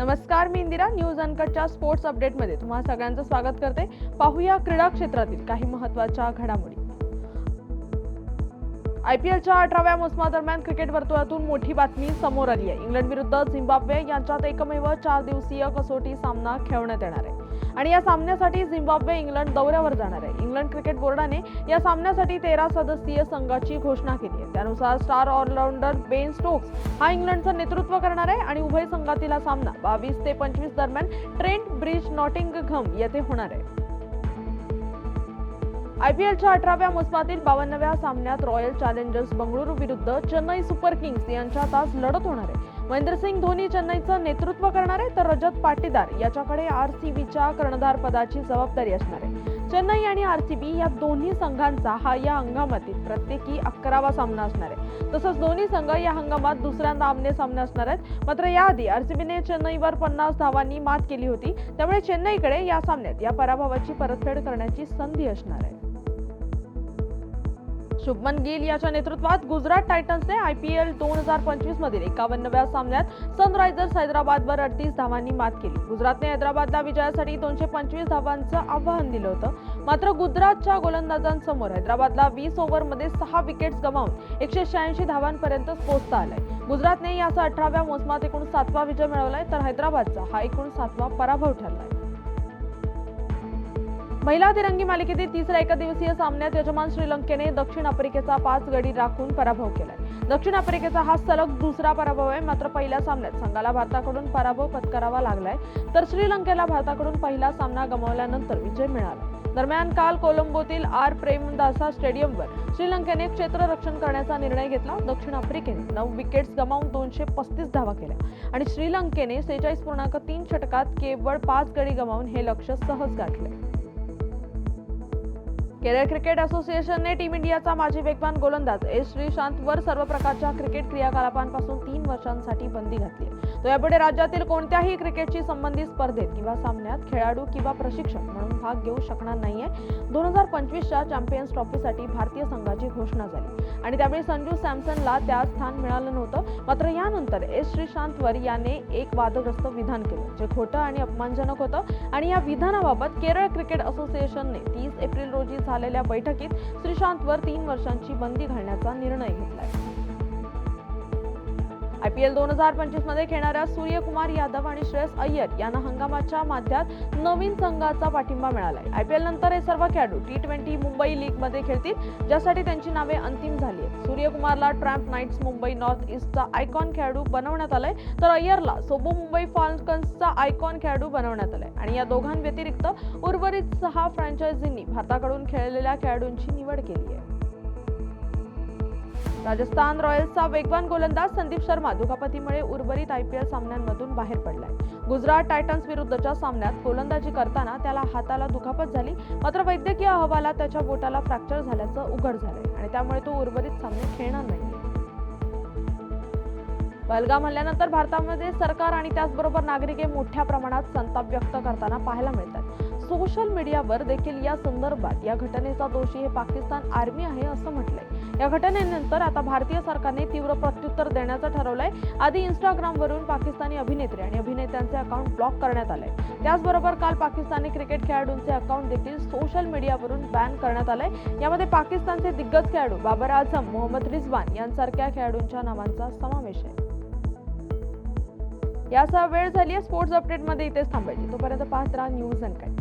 नमस्कार मी इंदिरा. न्यूज अनकटच्या स्पोर्ट्स अपडेटमध्ये तुम्हा सगळ्यांचं स्वागत करते. पाहूया क्रीडा क्षेत्रातील काही महत्त्वाच्या घडामोडी. आय पी एलच्या अठराव्या मोसमादरम्यान क्रिकेट वर्तुळातून मोठी बातमी समोर आली आहे. इंग्लंड विरुद्ध झिम्बाब्वे यांच्यात एकमेव चार दिवसीय कसोटी सामना खेळवण्यात येणार आहे. आणि या सामन्यासाठी झिम्बाब्वे इंग्लंड दौऱ्यावर जाणार आहे. इंग्लंड क्रिकेट बोर्डाने या सामन्यासाठी तेरा सदस्यीय संघाची घोषणा केली आहे. त्यानुसार स्टार ऑलराऊंडर बेन स्टोक्स हा इंग्लंडचं नेतृत्व करणार आहे आणि उभय संघातील हा सामना बावीस ते पंचवीस दरम्यान ट्रेंट ब्रिज नॉटिंगघम येथे होणार आहे. आयपीएलच्या अठराव्या मोसमातील बावन्नव्या सामन्यात रॉयल चॅलेंजर्स बंगळुरू विरुद्ध चेन्नई सुपर किंग्स यांच्यात आज लढत होणार आहे. महेंद्रसिंग धोनी चेन्नईचं नेतृत्व करणार आहे तर रजत पाटीदार याच्याकडे आर सी बीच्या कर्णधार पदाची जबाबदारी असणार आहे. चेन्नई आणि आर सी बी या दोन्ही संघांचा हा या हंगामातील प्रत्येकी अकरावा सामना असणार आहे. तसंच दोन्ही संघ या हंगामात दुसऱ्यांदा आमने सामने असणार आहेत. मात्र याआधी बीने चेन्नईवर पन्नास धावांनी मात केली होती. त्यामुळे चेन्नईकडे या सामन्यात या पराभवाची परतफेड करण्याची संधी असणार आहे. शुभमन गिल याच्या नेतृत्वात गुजरात टायटन्सने आय पी एल दोन हजार पंचवीस मधील एकावन्नव्या सामन्यात सनरायझर्स हैदराबादवर अडतीस धावांनी मात केली. गुजरातने हैदराबादला विजयासाठी दोनशे पंचवीस धावांचं आव्हान दिलं होतं. मात्र गुजरातच्या गोलंदाजांसमोर हैदराबादला वीस ओव्हरमध्ये सहा विकेट्स गमावून एकशे शहाऐंशी धावांपर्यंत पोहोचता आलाय. गुजरातने याचा अठराव्या मोसमात एकूण सातवा विजय मिळवलाय तर हैदराबादचा हा एकूण सातवा पराभव ठरलाय. महिला तिरंगी मालिकेतील तिसऱ्या एकदिवसीय सामन्यात यजमान श्रीलंकेने दक्षिण आफ्रिकेचा पाच गडी राखून पराभव केलाय. दक्षिण आफ्रिकेचा हा सलग दुसरा पराभव आहे मात्र पहिल्या सामन्यात संघाला भारताकडून पराभव पत्करावा लागलाय. तर श्रीलंकेला भारताकडून पहिला सामना गमावल्यानंतर विजय मिळाला. दरम्यान काल कोलंबोतील आर. प्रेमदासा स्टेडियमवर श्रीलंकेने क्षेत्ररक्षण करण्याचा निर्णय घेतला. दक्षिण आफ्रिकेने नऊ विकेट्स गमावून दोनशे पस्तीस धावा केल्या. आणि श्रीलंकेने सेहेचाळीस पूर्णांक तीन षटकात केवळ पाच गडी गमावून हे लक्ष सहज गाठले. केरळ क्रिकेट असोसिएशनने टीम इंडियाचा माजी वेगवान गोलंदाज एस श्रीशांतवर सर्व प्रकारच्या क्रिकेट क्रियाकलापांपासून तीन वर्षांसाठी बंदी घातली आहे. तो यापुढे राज्यातील कोणत्याही क्रिकेटशी संबंधित स्पर्धेत किंवा सामन्यात खेळाडू किंवा प्रशिक्षक म्हणून भाग घेऊ शकणार नाहीये. दोन हजार पंचवीसच्या चॅम्पियन्स ट्रॉफीसाठी भारतीय संघाची घोषणा झाली. आणि त्यावेळी संजू सॅमसनला त्या स्थान मिळालं नव्हतं. मात्र यानंतर एस श्रीशांतवर याने एक वादग्रस्त विधान केलं जे खोटं आणि अपमानजनक होतं. आणि या विधानाबाबत केरळ क्रिकेट असोसिएशनने तीस एप्रिल रोजी झालेल्या बैठकीत श्रीशांतवर तीन वर्षांची बंदी घालण्याचा निर्णय घेतला आय पी एल दोन हजार पंचवीसमध्ये खेळणाऱ्या सूर्यकुमार यादव आणि श्रेयस अय्यर यांना हंगामाच्या माध्यात नवीन संघाचा पाठिंबा मिळालाय. आय पी एल नंतर हे सर्व खेळाडू टी ट्वेंटी मुंबई लीगमध्ये खेळतील ज्यासाठी त्यांची नावे अंतिम झाली आहेत. सूर्यकुमारला ट्रॅम्प नाईट्स मुंबई नॉर्थ ईस्टचा आयकॉन खेळाडू बनवण्यात आलाय. तर अय्यरला सोबो मुंबई फाल्कन्सचा आयकॉन खेळाडू बनवण्यात आलाय. आणि या दोघांव्यतिरिक्त उर्वरित सहा फ्रँचायझींनी भारताकडून खेळलेल्या खेळाडूंची निवड केली आहे. राजस्थान रॉयल्सचा वेगवान गोलंदाज संदीप शर्मा दुखापतीमुळे उर्वरित आय पी एल सामन्यांमधून बाहेर पडलाय. गुजरात टायटन्स विरुद्धच्या सामन्यात गोलंदाजी करताना त्याला हाताला दुखापत झाली मात्र वैद्यकीय अहवालात त्याच्या बोटाला फ्रॅक्चर झाल्याचं उघड झालंय आणि त्यामुळे तो उर्वरित सामने खेळणार नाही. बलगाम हल्ल्यानंतर भारतामध्ये सरकार आणि त्याचबरोबर नागरिक मोठ्या प्रमाणात संताप व्यक्त करताना पाहायला मिळतात. सोशल मीडियावर देखील या संदर्भात या घटनेचा दोषी हे पाकिस्तान आर्मी आहे असं म्हटलंय. या घटनेनंतर आता भारतीय सरकारने तीव्र प्रत्युत्तर देण्याचं ठरवलंय. आधी इंस्टाग्रामवरून पाकिस्तानी अभिनेत्री आणि अभिनेत्यांचे अकाउंट ब्लॉक करण्यात आले त्याचबरोबर काल पाकिस्तानी क्रिकेट खेळाडूंचे अकाउंट देखील सोशल मीडियावरून बॅन करण्यात आलंय. यामध्ये पाकिस्तानचे दिग्गज खेळाडू बाबर आझम मोहम्मद रिझवान यांसारख्या खेळाडूंच्या नावांचा समावेश आहे. यासह वेळ झाली आहे स्पोर्ट्स अपडेटमध्ये इथेच थांबायची. तोपर्यंत पाहत राहा न्यूज अँड काय